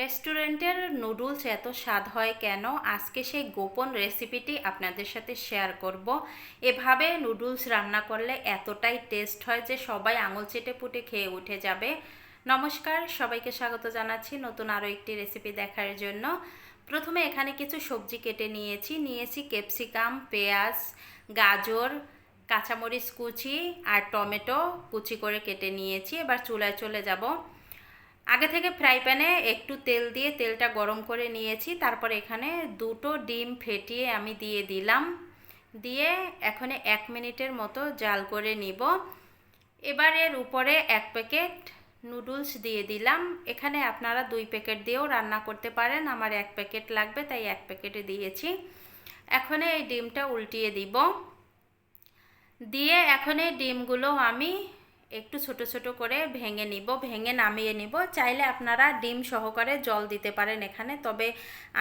রেস্টুরেন্টের নুডলস এত স্বাদ হয় কেন? আজকে সেই গোপন রেসিপিটি আপনাদের সাথে শেয়ার করব। এভাবে নুডলস রান্না করলে এতটাই টেস্ট হয় যে সবাই আঙুল চেটে পুটে খেয়ে উঠে যাবে। নমস্কার, সবাইকে স্বাগত জানাচ্ছি নতুন আরও একটি রেসিপি দেখার জন্য। প্রথমে এখানে কিছু সবজি কেটে নিয়েছি। নিয়েছি ক্যাপসিকাম, পেঁয়াজ, গাজর, কাঁচামরিচ কুচি আর টমেটো কুচি করে কেটে নিয়েছি। এবার চুলায় চলে যাব। আগে থেকে ফ্রাই প্যানে একটু তেল দিয়ে তেলটা গরম করে নিয়েছি। তারপর এখানে দুটো ডিম ফেটিয়ে আমি দিয়ে দিলাম। দিয়ে এখানে এক মিনিটের মতো জাল করে নিব। এবার এর উপরে এক প্যাকেট নুডলস দিয়ে দিলাম। এখানে আপনারা দুই প্যাকেট দিয়েও রান্না করতে পারেন। আমার এক প্যাকেট লাগবে, তাই এক প্যাকেটে দিয়েছি। এখন এই ডিমটা উল্টিয়ে দিব। দিয়ে এখন এই ডিমগুলো আমি একটু ছোট ছোট করে ভেঙে নিব, ভেঙে নামিয়ে নিব। চাইলে আপনারা ডিম সহকারে জল দিতে পারেন এখানে। তবে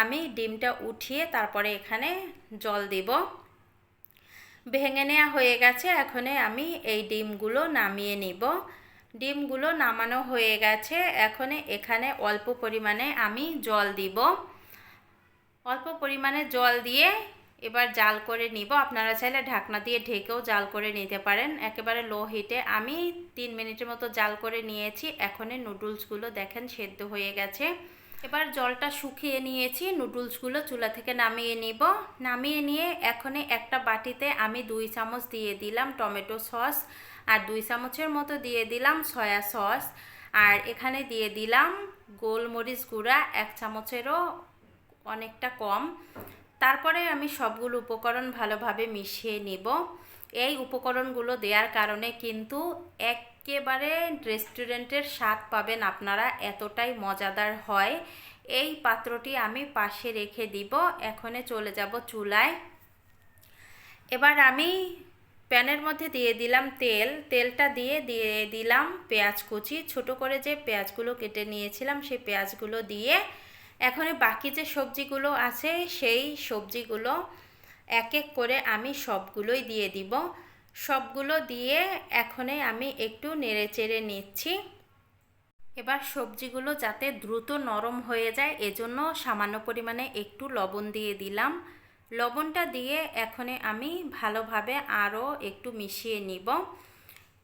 আমি ডিমটা উঠিয়ে তারপরে এখানে জল দিব। ভেঙে নেওয়া হয়ে গেছে, এখনে আমি এই ডিমগুলো নামিয়ে নিব। ডিমগুলো নামানো হয়ে গেছে, এখন এখানে অল্প পরিমাণে আমি জল দিব। অল্প পরিমাণে জল দিয়ে এবার জাল করে নিব। আপনারা চাইলে ঢাকনা দিয়ে ঢেকেও জাল করে নিতে পারেন। একেবারে লো হিটে আমি তিন মিনিটের মতো জাল করে নিয়েছি। এখনই নুডলসগুলো দেখেন সেদ্ধ হয়ে গেছে। এবার জলটা শুকিয়ে নিয়েছি। নুডলসগুলো চুলা থেকে নামিয়ে নিব। নামিয়ে নিয়ে এখনই একটা বাটিতে আমি দুই চামচ দিয়ে দিলাম টমেটো সস আর দুই চামচের মতো দিয়ে দিলাম সয়া সস। আর এখানে দিয়ে দিলাম গোলমরিচ গুঁড়া। এক চামচেরও অনেকটা কম। তারপরে আমি সবগুলো উপকরণ ভালোভাবে মিশিয়ে নিব। এই উপকরণগুলো দেওয়ার কারণে কিন্তু একেবারে রেস্টুরেন্টের স্বাদ পাবেন আপনারা, এতটাই মজাদার হয়। এই পাত্রটি আমি পাশে রেখে দিব, এখনে চলে যাব চুলায়। এবার আমি প্যানের মধ্যে দিয়ে দিলাম তেল। তেলটা দিয়ে দিয়ে দিলাম পেঁয়াজ কুচি। ছোট করে যে পেঁয়াজগুলো কেটে নিয়েছিলাম সেই পেঁয়াজগুলো দিয়ে এখন বাকি যে সবজিগুলো আছে, সেই সবজিগুলো এক এক করে আমি সবগুলোই দিয়ে দিব। সবগুলো দিয়ে এখনে আমি একটু নেড়ে চেড়ে নিচ্ছি। এবার সবজিগুলো যাতে দ্রুত নরম হয়ে যায়, এজন্য সামান্য পরিমাণে একটু লবণ দিয়ে দিলাম। লবণটা দিয়ে এখনে আমি ভালোভাবে আরও একটু মিশিয়ে নিব।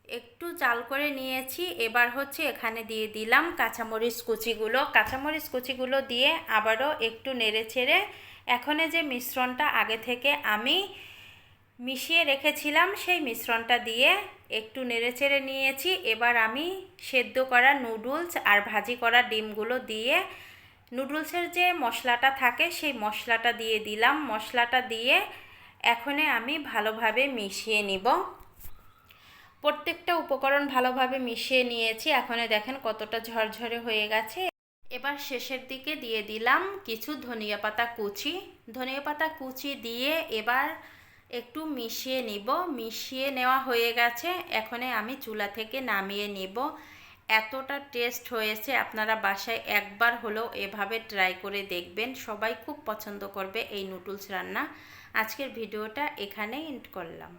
একটু জাল করে নিয়েছি। এবার হচ্ছে এখানে দিয়ে দিলাম কাঁচামরিচ কুচিগুলো। কাঁচামরিচ কুচিগুলো দিয়ে আবারও একটু নেড়ে ছেড়ে এখনে যে মিশ্রণটা আগে থেকে আমি মিশিয়ে রেখেছিলাম, সেই মিশ্রণটা দিয়ে একটু নেড়ে চেড়ে নিয়েছি। এবার আমি সেদ্ধ করা নুডলস আর ভাজি করা ডিমগুলো দিয়ে নুডলসের যে মশলাটা থাকে, সেই মশলাটা দিয়ে দিলাম। মশলাটা দিয়ে এখনে আমি ভালোভাবে মিশিয়ে নিব। প্রত্যেকটা উপকরণ ভালোভাবে মিশিয়ে নিয়েছি। এখন দেখেন কতটা ঝরঝরে হয়ে গেছে। এবার শেষের দিকে দিয়ে দিলাম কিছু ধনিয়া পাতা কুচি। ধনিয়া পাতা কুচি দিয়ে এবার একটু মিশিয়ে নিব। মিশিয়ে নেওয়া হয়ে গেছে। এখনে আমি চুলা থেকে নামিয়ে নিব। এতটা টেস্ট হয়েছে আপনারা বাসায় একবার হলেও এভাবে ট্রাই করে দেখবেন। সবাই খুব পছন্দ করবে এই নুডলস রান্না। আজকের ভিডিওটা এখানেই এন্ড করলাম।